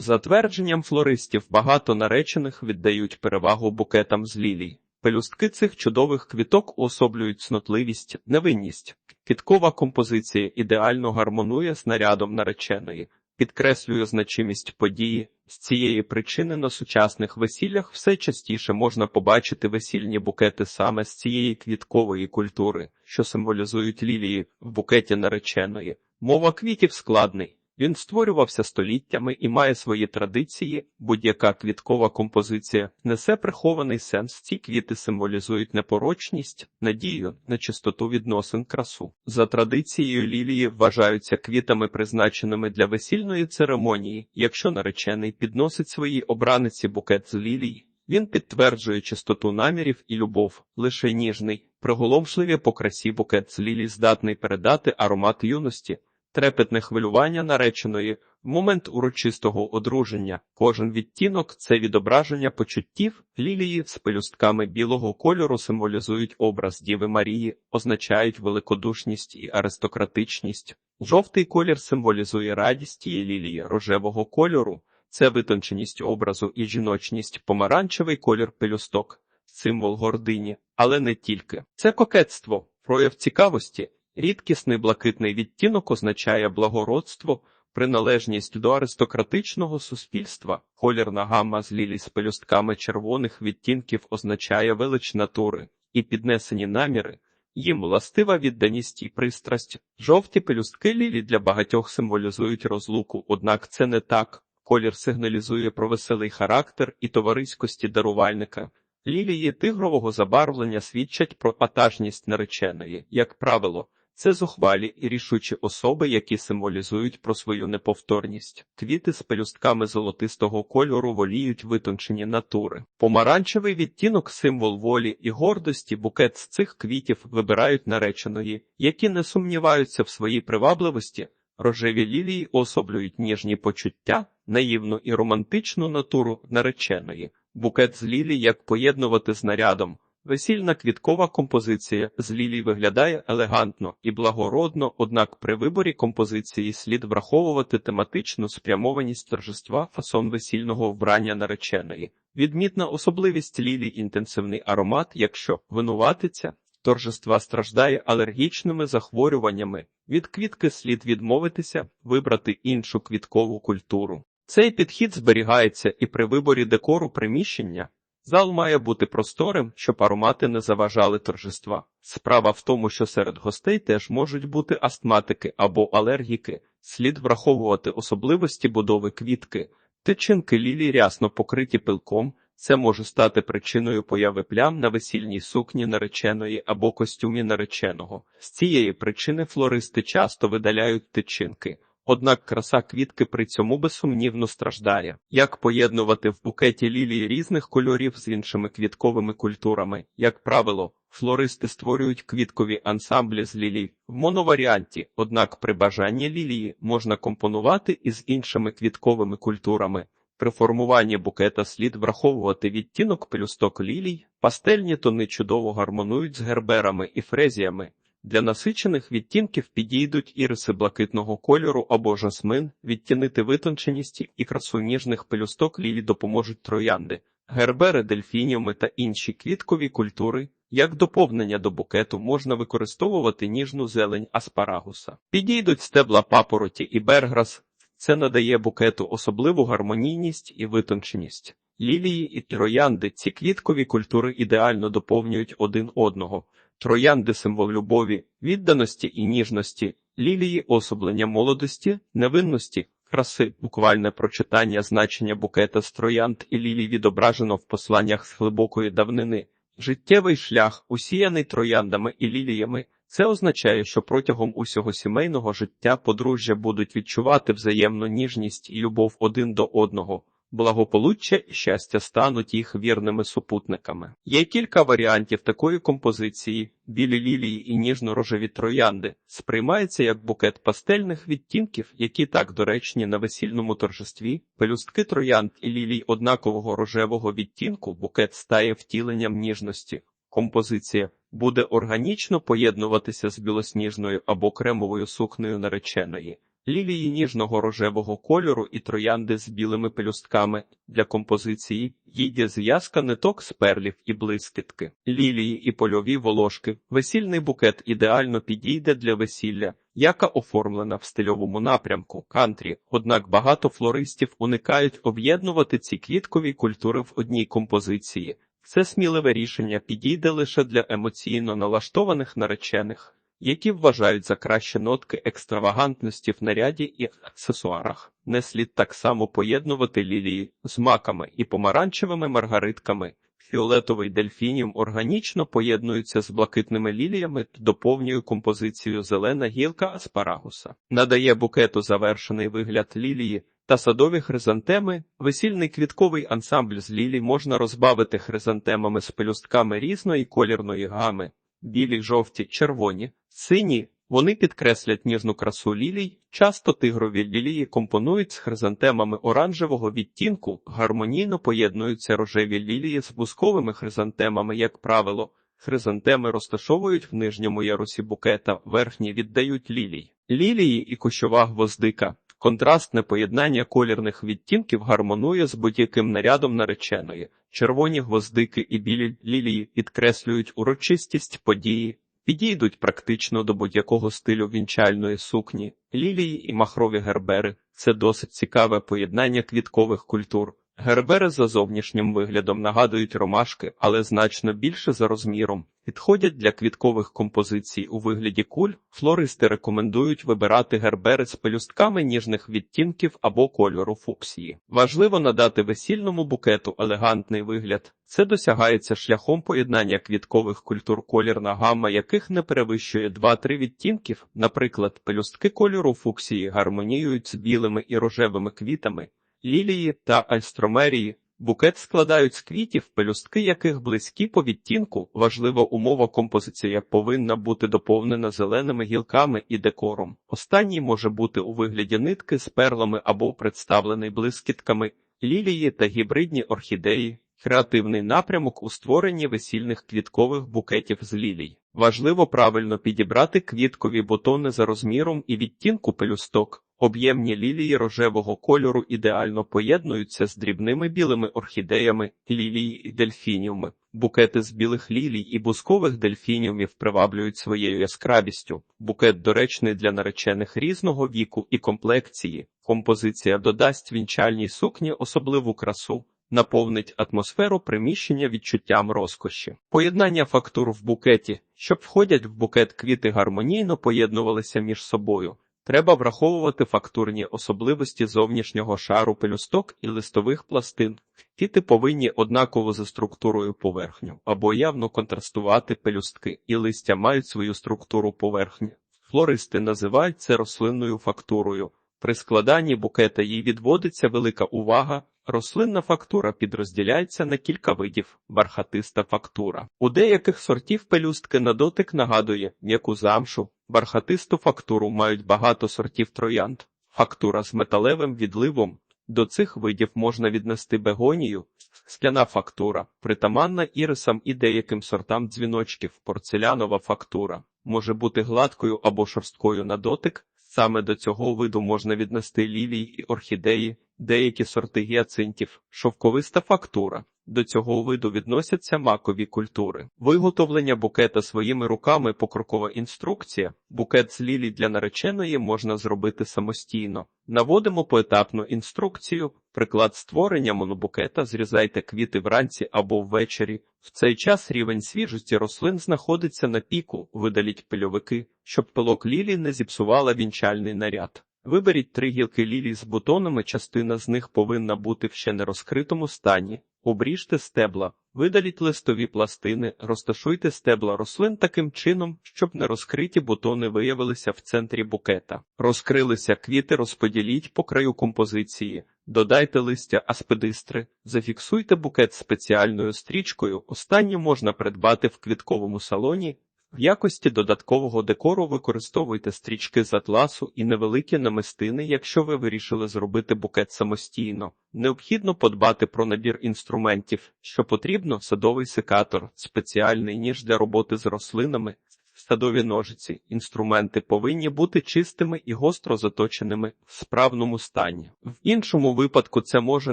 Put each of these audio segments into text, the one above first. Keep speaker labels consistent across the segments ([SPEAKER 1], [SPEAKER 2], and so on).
[SPEAKER 1] За твердженням флористів, багато наречених віддають перевагу букетам з лілій. Пелюстки цих чудових квіток уособлюють снотливість, невинність. Квіткова композиція ідеально гармонує з нарядом нареченої, підкреслює значимість події. З цієї причини на сучасних весіллях все частіше можна побачити весільні букети саме з цієї квіткової культури, що символізують лілії в букеті нареченої. Мова квітів складний. Він створювався століттями і має свої традиції. Будь-яка квіткова композиція несе прихований сенс. Ці квіти символізують непорочність, надію на чистоту відносин красу. За традицією лілії вважаються квітами, призначеними для весільної церемонії. Якщо наречений підносить своїй обраниці букет з лілій, він підтверджує чистоту намірів і любов, лише ніжний, приголомшливі по красі букет з лілій здатний передати аромат юності. Трепетне хвилювання нареченої момент урочистого одруження. Кожен відтінок це відображення почуттів. Лілії з пелюстками білого кольору символізують образ Діви Марії, означають великодушність і аристократичність. Жовтий колір символізує радість і лілії рожевого кольору. Це витонченість образу і жіночність, помаранчевий колір пелюсток, символ гордині, але не тільки. Це кокетство, прояв цікавості. Рідкісний блакитний відтінок означає благородство, приналежність до аристократичного суспільства, колірна гамма з лілій з пелюстками червоних відтінків означає велич натури і піднесені наміри. Їм властива відданість і пристрасть. Жовті пелюстки лілі для багатьох символізують розлуку, однак це не так. Колір сигналізує про веселий характер і товариськості дарувальника. Лілії тигрового забарвлення свідчать про патажність нареченої, як правило. Це зухвалі і рішучі особи, які символізують про свою неповторність. Квіти з пелюстками золотистого кольору воліють витончені натури. Помаранчевий відтінок символ волі і гордості, букет з цих квітів вибирають нареченої, які не сумніваються в своїй привабливості. Рожеві лілії особлюють ніжні почуття, наївну і романтичну натуру нареченої. Букет з лілій як поєднувати з нарядом. Весільна квіткова композиція з лілій виглядає елегантно і благородно, однак при виборі композиції слід враховувати тематичну спрямованість торжества фасон весільного вбрання нареченої. Відмітна особливість лілій інтенсивний аромат, якщо винуватиця, торжества страждає алергічними захворюваннями. Від квітки слід відмовитися, вибрати іншу квіткову культуру. Цей підхід зберігається і при виборі декору приміщення. Зал має бути просторим, щоб аромати не заважали торжества. Справа в тому, що серед гостей теж можуть бути астматики або алергіки, слід враховувати особливості будови квітки, тичинки лілі рясно покриті пилком. Це може стати причиною появи плям на весільній сукні нареченої або костюмі нареченого. З цієї причини флористи часто видаляють тичинки. Однак краса квітки при цьому безсумнівно страждає. Як поєднувати в букеті лілії різних кольорів з іншими квітковими культурами? Як правило, флористи створюють квіткові ансамблі з лілій в моноваріанті, однак при бажанні лілії можна компонувати із іншими квітковими культурами. При формуванні букета слід враховувати відтінок пелюсток лілій, пастельні тони чудово гармонують з герберами і фрезіями. Для насичених відтінків підійдуть іриси блакитного кольору або жасмин, відтінити витонченість і красу ніжних пелюсток лілі допоможуть троянди, гербери, дельфініуми та інші квіткові культури. Як доповнення до букету можна використовувати ніжну зелень аспарагуса. Підійдуть стебла папороті і берграс. Це надає букету особливу гармонійність і витонченість. Лілії і троянди ці квіткові культури ідеально доповнюють один одного. Троянди символ любові, відданості і ніжності, лілії особлення молодості, невинності, краси, буквальне прочитання значення букета з троянд і лілій відображено в посланнях з глибокої давнини. Життєвий шлях, усіяний трояндами і ліліями. Це означає, що протягом усього сімейного життя подружжя будуть відчувати взаємну ніжність і любов один до одного. Благополуччя і щастя стануть їх вірними супутниками. Є кілька варіантів такої композиції: білі лілії і ніжно-рожеві троянди сприймається як букет пастельних відтінків, які так доречні на весільному торжестві. Пелюстки троянд і лілій однакового рожевого відтінку букет стає втіленням ніжності. Композиція буде органічно поєднуватися з білосніжною або кремовою сукнею нареченої. Лілії ніжного рожевого кольору і троянди з білими пелюстками для композиції, їде зв'язка ниток з перлів і блискітки, лілії і польові волошки. Весільний букет ідеально підійде для весілля, яка оформлена в стильовому напрямку кантрі. Однак багато флористів уникають об'єднувати ці квіткові культури в одній композиції. Це сміливе рішення підійде лише для емоційно налаштованих наречених, які вважають за краще нотки екстравагантності в наряді і аксесуарах. Не слід так само поєднувати лілії з маками і помаранчевими маргаритками. Фіолетовий дельфініум органічно поєднується з блакитними ліліями, доповнює композицію зелена гілка аспарагуса, надає букету завершений вигляд лілії та садові хризантеми. Весільний квітковий ансамбль з лілій можна розбавити хризантемами з пелюстками різної колірної гами, білі, жовті, червоні, сині. Вони підкреслять ніжну красу лілій, часто тигрові лілії компонують з хризантемами оранжевого відтінку, гармонійно поєднуються рожеві лілії з бусковими хризантемами, як правило. Хризантеми розташовують в нижньому ярусі букета, верхні віддають лілій. Лілії і кущова гвоздика. Контрастне поєднання колірних відтінків гармонує з будь-яким нарядом нареченої. Червоні гвоздики і білі лілії підкреслюють урочистість події, підійдуть практично до будь-якого стилю вінчальної сукні. Лілії і махрові гербери це досить цікаве поєднання квіткових культур. Гербери за зовнішнім виглядом нагадують ромашки, але значно більше за розміром. Підходять для квіткових композицій у вигляді куль. Флористи рекомендують вибирати гербери з пелюстками ніжних відтінків або кольору фуксії. Важливо надати весільному букету елегантний вигляд. Це досягається шляхом поєднання квіткових культур, колірна гамма яких не перевищує 2-3 відтінків. Наприклад, пелюстки кольору фуксії гармоніюють з білими і рожевими квітами лілії та альстромерії. Букет складають з квітів, пелюстки яких близькі по відтінку. Важлива умова композиція повинна бути доповнена зеленими гілками і декором. Останній може бути у вигляді нитки з перлами або представлений блискітками, лілії та гібридні орхідеї. Креативний напрямок у створенні весільних квіткових букетів з лілій. Важливо правильно підібрати квіткові бутони за розміром і відтінку пелюсток. Об'ємні лілії рожевого кольору ідеально поєднуються з дрібними білими орхідеями, лілії і дельфініуми. Букети з білих лілій і бускових дельфініумів приваблюють своєю яскравістю. Букет доречний для наречених різного віку і комплекції. Композиція додасть вінчальній сукні особливу красу. Наповнить атмосферу приміщення відчуттям розкоші. Поєднання фактур в букеті, щоб входять в букет квіти гармонійно поєднувалися між собою. Треба враховувати фактурні особливості зовнішнього шару пелюсток і листових пластин. Квіти повинні однаково за структурою поверхню або явно контрастувати пелюстки, і листя мають свою структуру поверхні. Флористи називають це рослинною фактурою. При складанні букета їй відводиться велика увага. Рослинна фактура підрозділяється на кілька видів бархатиста фактура. У деяких сортів пелюстки на дотик нагадує м'яку замшу, бархатисту фактуру мають багато сортів троянд, фактура з металевим відливом. До цих видів можна віднести бегонію, скляна фактура, притаманна ірисам і деяким сортам дзвіночків, порцелянова фактура, може бути гладкою або шорсткою на дотик. Саме до цього виду можна віднести лілії і орхідеї, деякі сорти гіацинтів, шовковиста фактура. До цього виду відносяться макові культури. Виготовлення букета своїми руками покрокова інструкція. Букет з лілій для нареченої можна зробити самостійно. Наводимо поетапну інструкцію. Приклад створення монобукета зрізайте квіти вранці або ввечері. В цей час рівень свіжості рослин знаходиться на піку, видаліть пильовики, щоб пилок лілій не зіпсувала вінчальний наряд. Виберіть три гілки лілій з бутонами, частина з них повинна бути в ще не розкритому стані. Обріжте стебла, видаліть листові пластини, розташуйте стебла рослин таким чином, щоб нерозкриті бутони виявилися в центрі букета. Розкрилися квіти, розподіліть по краю композиції, додайте листя аспидистри, зафіксуйте букет спеціальною стрічкою. Останнє можна придбати в квітковому салоні. В якості додаткового декору використовуйте стрічки з атласу і невеликі намистини, якщо ви вирішили зробити букет самостійно. Необхідно подбати про набір інструментів, що потрібно садовий секатор, спеціальний ніж для роботи з рослинами, Садові ножиці, інструменти повинні бути чистими і гостро заточеними в справному стані. В іншому випадку це може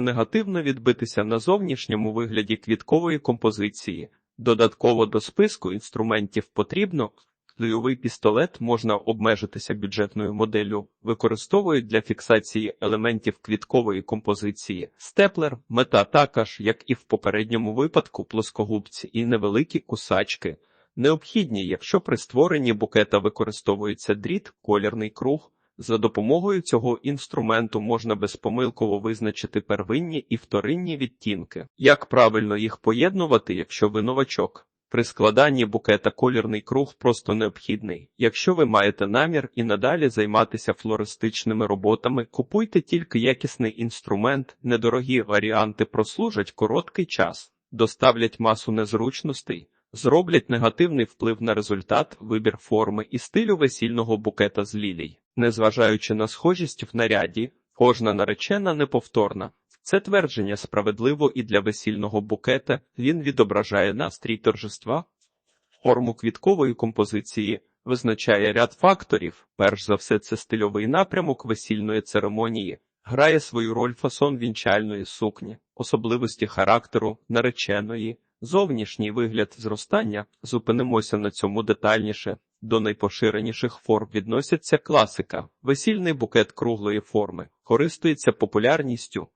[SPEAKER 1] негативно відбитися на зовнішньому вигляді квіткової композиції. Додатково до списку інструментів потрібно Клейовий пістолет можна обмежитися бюджетною моделлю, використовують для фіксації елементів квіткової композиції. Степлер, мета також, як і в попередньому випадку, плоскогубці і невеликі кусачки. Необхідні, якщо при створенні букета використовується дріт, колірний круг. За допомогою цього інструменту можна безпомилково визначити первинні і вторинні відтінки. Як правильно їх поєднувати, якщо ви новачок? При складанні букета колірний круг просто необхідний. Якщо ви маєте намір і надалі займатися флористичними роботами, купуйте тільки якісний інструмент, недорогі варіанти прослужать короткий час, доставлять масу незручностей, зроблять негативний вплив на результат, вибір форми і стилю весільного букета з лілій. Незважаючи на схожість в наряді, кожна наречена неповторна. Це твердження справедливо і для весільного букета він відображає настрій торжества, форму квіткової композиції, визначає ряд факторів. Перш за все, це стильовий напрямок весільної церемонії, грає свою роль фасон вінчальної сукні, особливості характеру, нареченої, зовнішній вигляд зростання. Зупинимося на цьому детальніше. До найпоширеніших форм відносяться класика, весільний букет круглої форми, користується популярністю.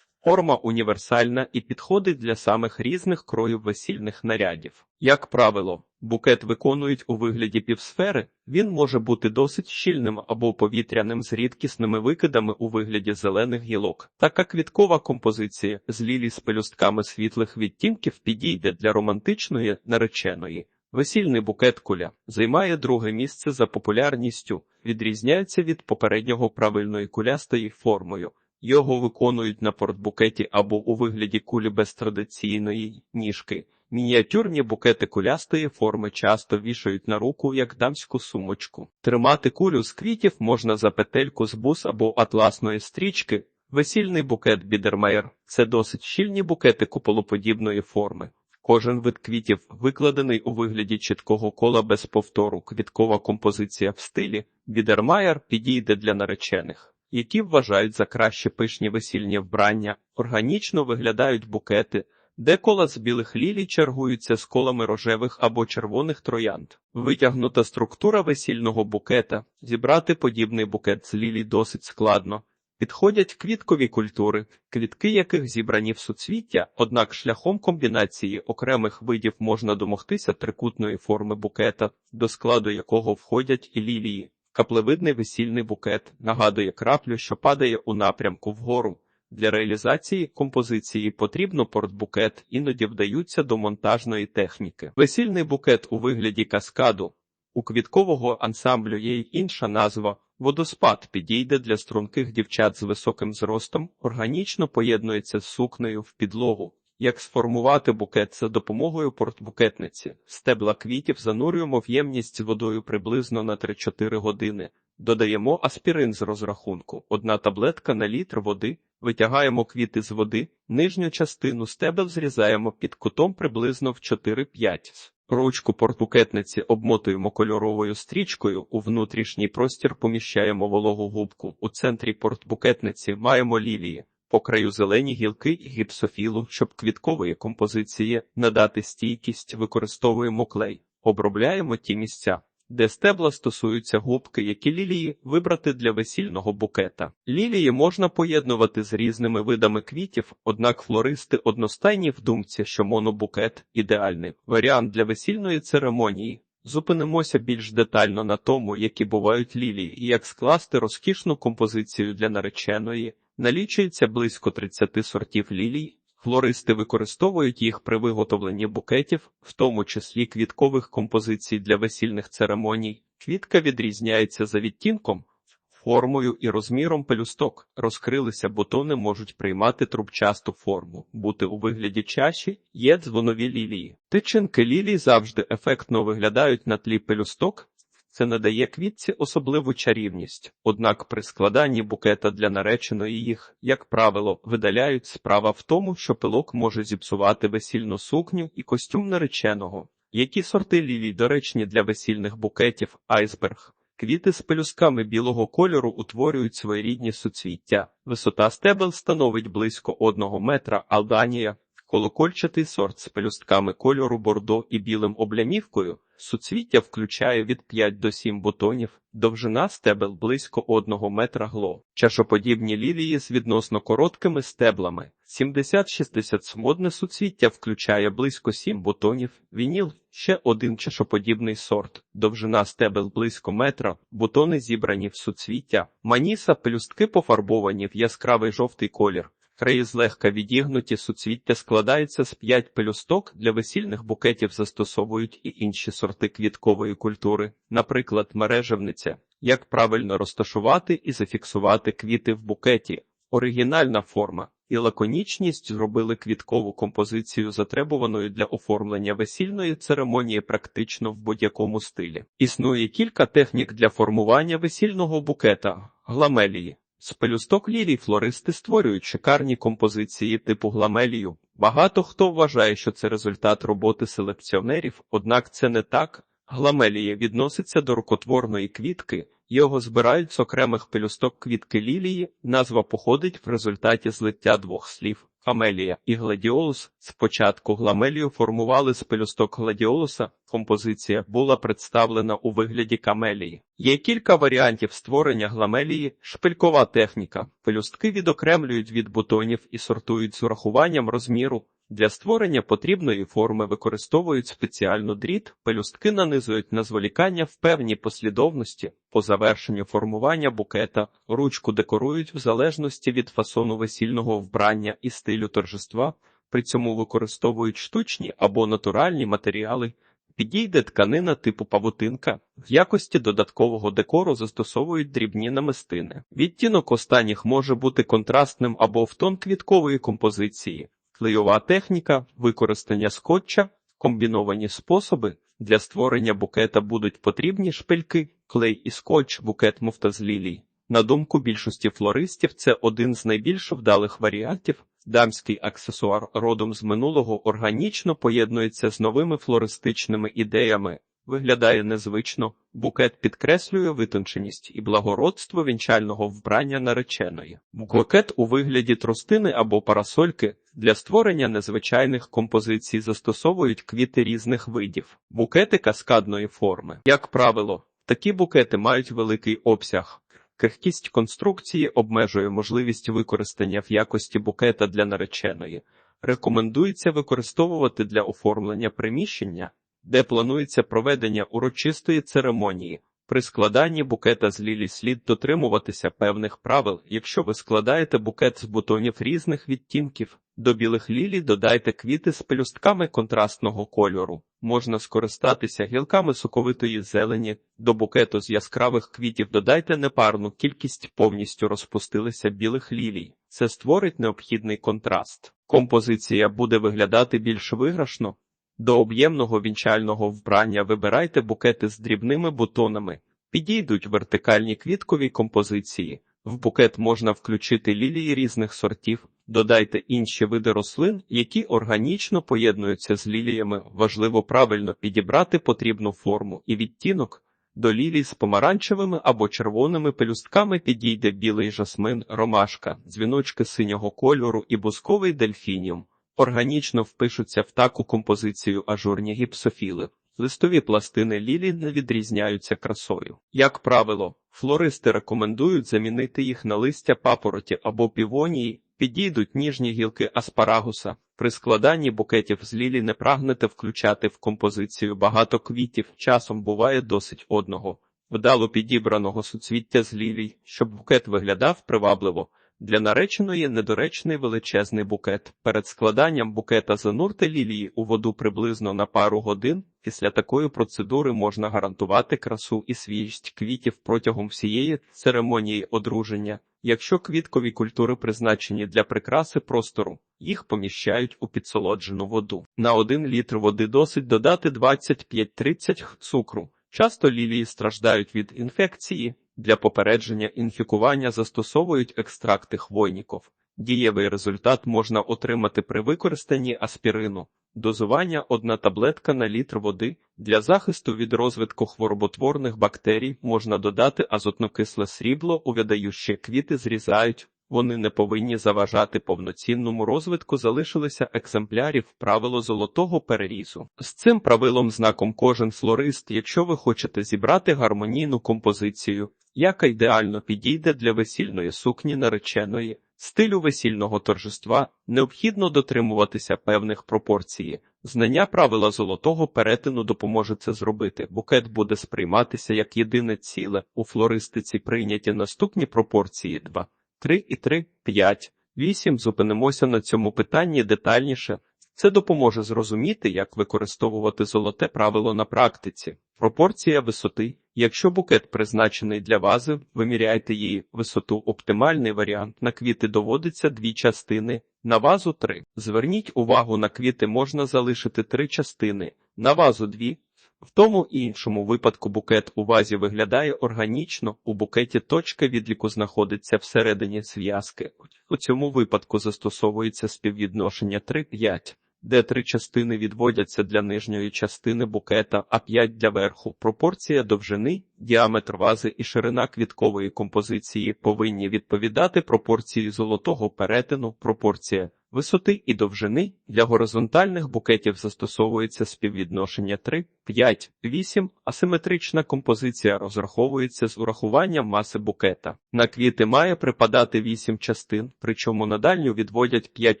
[SPEAKER 1] Форма універсальна і підходить для самих різних кроїв весільних нарядів. Як правило, букет виконують у вигляді півсфери, він може бути досить щільним або повітряним з рідкісними викидами у вигляді зелених гілок. Така квіткова композиція з лілі з пелюстками світлих відтінків підійде для романтичної нареченої. Весільний букет куля займає друге місце за популярністю, відрізняється від попереднього правильної кулястої формою. Його виконують на портбукеті або у вигляді кулі без традиційної ніжки. Мініатюрні букети кулястої форми часто вішають на руку як дамську сумочку. Тримати кулю з квітів можна за петельку з бус або атласної стрічки. Весільний букет бідермейр це досить щільні букети куполоподібної форми. Кожен вид квітів викладений у вигляді чіткого кола без повтору. Квіткова композиція в стилі бідермайер підійде для наречених які вважають за краще пишні весільні вбрання, органічно виглядають букети, де кола з білих лілій чергуються з колами рожевих або червоних троянд. Витягнута структура весільного букета, зібрати подібний букет з лілій досить складно. Підходять квіткові культури, квітки яких зібрані в суцвіття, однак шляхом комбінації окремих видів можна домогтися трикутної форми букета, до складу якого входять і лілії. Каплевидний весільний букет нагадує краплю, що падає у напрямку вгору. Для реалізації композиції потрібно портбукет, іноді вдаються до монтажної техніки. Весільний букет у вигляді каскаду. У квіткового ансамблю є й інша назва водоспад підійде для струнких дівчат з високим зростом, органічно поєднується з сукнею в підлогу. Як сформувати букет за допомогою портбукетниці? Стебла квітів занурюємо в ємність з водою приблизно на 3-4 години. Додаємо аспірин з розрахунку, одна таблетка на літр води, витягаємо квіти з води, нижню частину стебел зрізаємо під кутом приблизно в 4-5. Ручку портбукетниці обмотуємо кольоровою стрічкою, у внутрішній простір поміщаємо вологу губку. У центрі портбукетниці маємо лілії. По краю зелені гілки і гіпсофілу, щоб квіткової композиції надати стійкість, використовуємо клей, обробляємо ті місця, де стебла стосуються губки, які лілії вибрати для весільного букета. Лілії можна поєднувати з різними видами квітів, однак флористи одностайні в думці, що монобукет ідеальний варіант для весільної церемонії. Зупинимося більш детально на тому, які бувають лілії, і як скласти розкішну композицію для нареченої. Налічується близько 30 сортів лілій. Флористи використовують їх при виготовленні букетів, в тому числі квіткових композицій для весільних церемоній. Квітка відрізняється за відтінком, формою і розміром пелюсток. Розкрилися бутони можуть приймати трубчасту форму, бути у вигляді чаші, є дзвонові лілії. Тичинки лілій завжди ефектно виглядають на тлі пелюсток, це надає квітці особливу чарівність, однак при складанні букета для нареченої їх, як правило, видаляють справа в тому, що пилок може зіпсувати весільну сукню і костюм нареченого. Які сорти лілій доречні для весільних букетів, айсберг? Квіти з пелюсками білого кольору утворюють своєрідні суцвіття. Висота стебел становить близько одного метра, алданія, колокольчатий сорт з пелюстками кольору бордо і білим облямівкою. Суцвіття включає від 5 до 7 бутонів, довжина стебел близько 1 метра гло. Чашоподібні лілії з відносно короткими стеблами. 70-60 смодне суцвіття включає близько 7 бутонів, вініл ще один чашоподібний сорт, довжина стебел близько метра, бутони зібрані в суцвіття, маніса пелюстки пофарбовані в яскравий жовтий колір. Краї злегка відігнуті суцвіття складаються з п'ять пелюсток, для весільних букетів застосовують і інші сорти квіткової культури, наприклад, мережевниця. Як правильно розташувати і зафіксувати квіти в букеті, оригінальна форма і лаконічність зробили квіткову композицію затребуваною для оформлення весільної церемонії практично в будь-якому стилі. Існує кілька технік для формування весільного букета гламелії. З пелюсток лілій флористи створюють шикарні композиції типу гламелію. Багато хто вважає, що це результат роботи селекціонерів, однак це не так. Гламелія відноситься до рукотворної квітки, його збирають з окремих пелюсток квітки лілії. Назва походить в результаті злиття двох слів. Амелія і гладіолус спочатку гламелію формували з пелюсток гладіолуса. Композиція була представлена у вигляді камелії. Є кілька варіантів створення гламелії, шпилькова техніка. Пелюстки відокремлюють від бутонів і сортують з урахуванням розміру. Для створення потрібної форми використовують спеціальну дріт, пелюстки нанизують на зволікання в певній послідовності. По завершенню формування букета ручку декорують в залежності від фасону весільного вбрання і стилю торжества, при цьому використовують штучні або натуральні матеріали. Підійде тканина типу павутинка, в якості додаткового декору застосовують дрібні намистини. Відтінок останніх може бути контрастним або в тон квіткової композиції. Клейова техніка, використання скотча, комбіновані способи. Для створення букета будуть потрібні шпильки, клей і скотч, букет муфта з лілій. На думку більшості флористів, це один з найбільш вдалих варіантів. Дамський аксесуар родом з минулого органічно поєднується з новими флористичними ідеями. Виглядає незвично, букет підкреслює витонченість і благородство вінчального вбрання нареченої. Букет у вигляді тростини або парасольки для створення незвичайних композицій застосовують квіти різних видів, букети каскадної форми. Як правило, такі букети мають великий обсяг. Крихкість конструкції обмежує можливість використання в якості букета для нареченої. Рекомендується використовувати для оформлення приміщення де планується проведення урочистої церемонії. При складанні букета з лілі слід дотримуватися певних правил. Якщо ви складаєте букет з бутонів різних відтінків, до білих лілій додайте квіти з пелюстками контрастного кольору. Можна скористатися гілками соковитої зелені, до букету з яскравих квітів додайте непарну кількість повністю розпустилися білих лілій. Це створить необхідний контраст. Композиція буде виглядати більш виграшно, до об'ємного вінчального вбрання вибирайте букети з дрібними бутонами, підійдуть вертикальні квіткові композиції. В букет можна включити лілії різних сортів, додайте інші види рослин, які органічно поєднуються з ліліями. Важливо правильно підібрати потрібну форму і відтінок. До лілій з помаранчевими або червоними пелюстками підійде білий жасмин, ромашка, дзвіночки синього кольору і бусковий дельфініум органічно впишуться в таку композицію ажурні гіпсофіли. Листові пластини лілі не відрізняються красою. Як правило, флористи рекомендують замінити їх на листя папороті або півонії, підійдуть ніжні гілки аспарагуса. При складанні букетів з лілі не прагнете включати в композицію багато квітів, часом буває досить одного, вдало підібраного суцвіття з лілій, щоб букет виглядав привабливо. Для нареченої недоречний величезний букет. Перед складанням букета занурте лілії у воду приблизно на пару годин. Після такої процедури можна гарантувати красу і свіжість квітів протягом всієї церемонії одруження. Якщо квіткові культури призначені для прикраси простору, їх поміщають у підсолоджену воду. На один літр води досить додати 25-30 цукру. Часто лілії страждають від інфекції. Для попередження інфікування застосовують екстракти хвойніков. Дієвий результат можна отримати при використанні аспірину. Дозування одна таблетка на літр води. Для захисту від розвитку хвороботворних бактерій можна додати азотнокисле срібло, у видаючі квіти зрізають. Вони не повинні заважати повноцінному розвитку, залишилися екземплярів правило золотого перерізу. З цим правилом знаком кожен флорист, якщо ви хочете зібрати гармонійну композицію, яка ідеально підійде для весільної сукні нареченої, стилю весільного торжества, необхідно дотримуватися певних пропорцій. Знання правила золотого перетину допоможе це зробити. Букет буде сприйматися як єдине ціле. У флористиці прийняті наступні пропорції 2, 3 і 3, 5, 8. Зупинимося на цьому питанні детальніше. Це допоможе зрозуміти, як використовувати золоте правило на практиці. Пропорція висоти. Якщо букет призначений для вази, виміряйте її висоту. Оптимальний варіант на квіти доводиться дві частини, на вазу три. Зверніть увагу, на квіти можна залишити три частини, на вазу дві. В тому іншому випадку букет у вазі виглядає органічно, у букеті точка відліку знаходиться всередині зв'язки. У цьому випадку застосовується співвідношення 3-5, де три частини відводяться для нижньої частини букета, а 5 для верху. Пропорція довжини, діаметр вази і ширина квіткової композиції повинні відповідати пропорції золотого перетину, пропорція висоти і довжини. Для горизонтальних букетів застосовується співвідношення 3, 5, 8, асиметрична композиція розраховується з урахуванням маси букета. На квіти має припадати 8 частин, причому на дальню відводять 5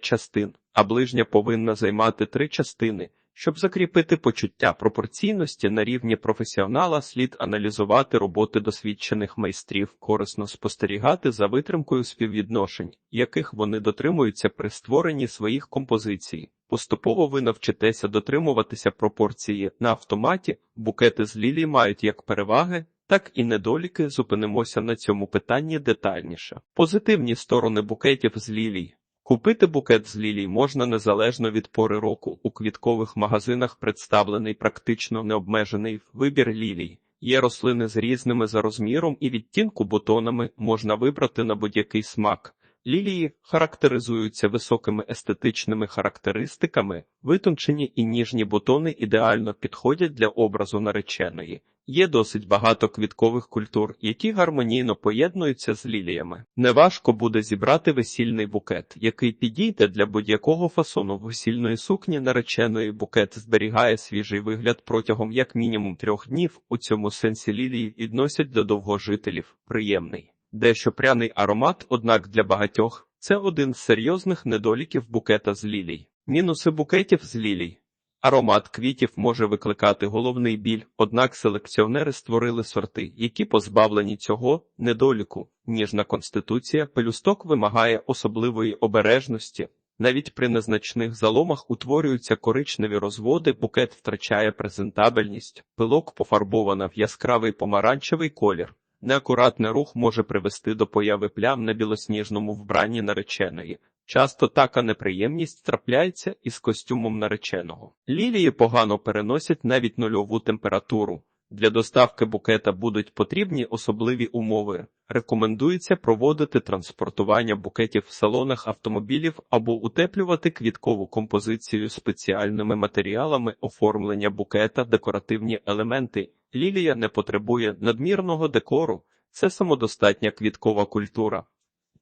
[SPEAKER 1] частин, а ближня повинна займати 3 частини. Щоб закріпити почуття пропорційності на рівні професіонала, слід аналізувати роботи досвідчених майстрів, корисно спостерігати за витримкою співвідношень, яких вони дотримуються при створенні своїх композицій. Поступово ви навчитеся дотримуватися пропорції на автоматі, букети з лілій мають як переваги, так і недоліки. Зупинимося на цьому питанні детальніше. Позитивні сторони букетів з лілій. Купити букет з лілій можна незалежно від пори року. У квіткових магазинах представлений практично необмежений вибір лілій. Є рослини з різними за розміром і відтінку бутонами можна вибрати на будь-який смак. Лілії характеризуються високими естетичними характеристиками, витончені і ніжні бутони ідеально підходять для образу нареченої. Є досить багато квіткових культур, які гармонійно поєднуються з ліліями. Неважко буде зібрати весільний букет, який підійде для будь-якого фасону весільної сукні нареченої букет зберігає свіжий вигляд протягом як мінімум трьох днів. У цьому сенсі лілії відносять до довгожителів. Приємний. Дещо пряний аромат, однак для багатьох це один з серйозних недоліків букета з лілій. Мінуси букетів з лілій. Аромат квітів може викликати головний біль, однак селекціонери створили сорти, які позбавлені цього недоліку. Ніжна конституція пелюсток вимагає особливої обережності. Навіть при незначних заломах утворюються коричневі розводи, букет втрачає презентабельність, пилок пофарбована в яскравий помаранчевий колір. Неакуратний рух може привести до появи плям на білосніжному вбранні нареченої. Часто така неприємність трапляється із костюмом нареченого. Лілії погано переносять навіть нульову температуру. Для доставки букета будуть потрібні особливі умови. Рекомендується проводити транспортування букетів в салонах автомобілів або утеплювати квіткову композицію спеціальними матеріалами оформлення букета, декоративні елементи. Лілія не потребує надмірного декору, це самодостатня квіткова культура.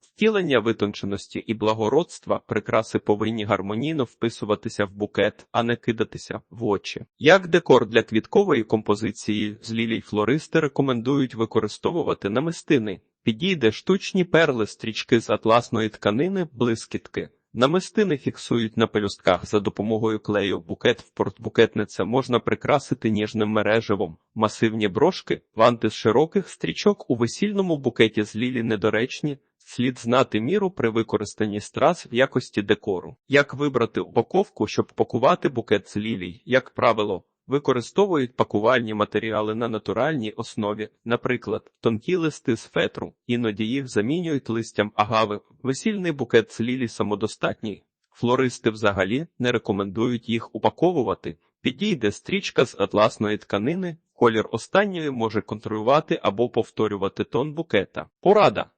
[SPEAKER 1] Втілення витонченості і благородства прикраси повинні гармонійно вписуватися в букет, а не кидатися в очі. Як декор для квіткової композиції з лілій флористи рекомендують використовувати намистини. Підійде штучні перли, стрічки з атласної тканини, блискітки. Намистини фіксують на пелюстках за допомогою клею. Букет в портбукетниця можна прикрасити ніжним мереживом. Масивні брошки, ванти з широких стрічок у весільному букеті з лілі недоречні. Слід знати міру при використанні страз в якості декору. Як вибрати упаковку, щоб пакувати букет з лілій? Як правило, використовують пакувальні матеріали на натуральній основі, наприклад, тонкі листи з фетру, іноді їх замінюють листям агави. Весільний букет з лілій самодостатній. Флористи взагалі не рекомендують їх упаковувати. Підійде стрічка з атласної тканини, колір останньої може контролювати або повторювати тон букета. Порада.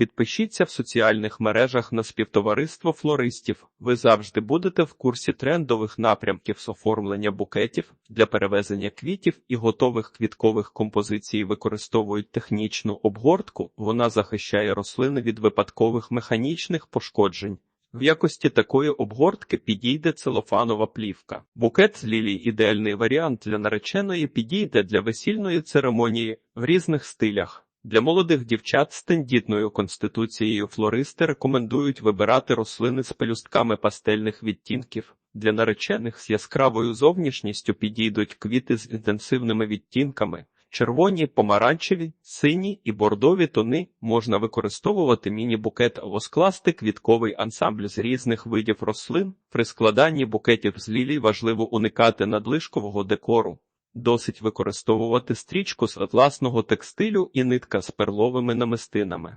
[SPEAKER 1] Підпишіться в соціальних мережах на співтовариство флористів. Ви завжди будете в курсі трендових напрямків з оформлення букетів для перевезення квітів і готових квіткових композицій використовують технічну обгортку. Вона захищає рослини від випадкових механічних пошкоджень. В якості такої обгортки підійде целофанова плівка. Букет з лілій – ідеальний варіант для нареченої підійде для весільної церемонії в різних стилях. Для молодих дівчат з тендітною конституцією флористи рекомендують вибирати рослини з пелюстками пастельних відтінків. Для наречених з яскравою зовнішністю підійдуть квіти з інтенсивними відтінками. Червоні, помаранчеві, сині і бордові тони можна використовувати міні-букет або скласти квітковий ансамбль з різних видів рослин. При складанні букетів з лілій важливо уникати надлишкового декору. Досить використовувати стрічку з атласного текстилю і нитка з перловими намистинами.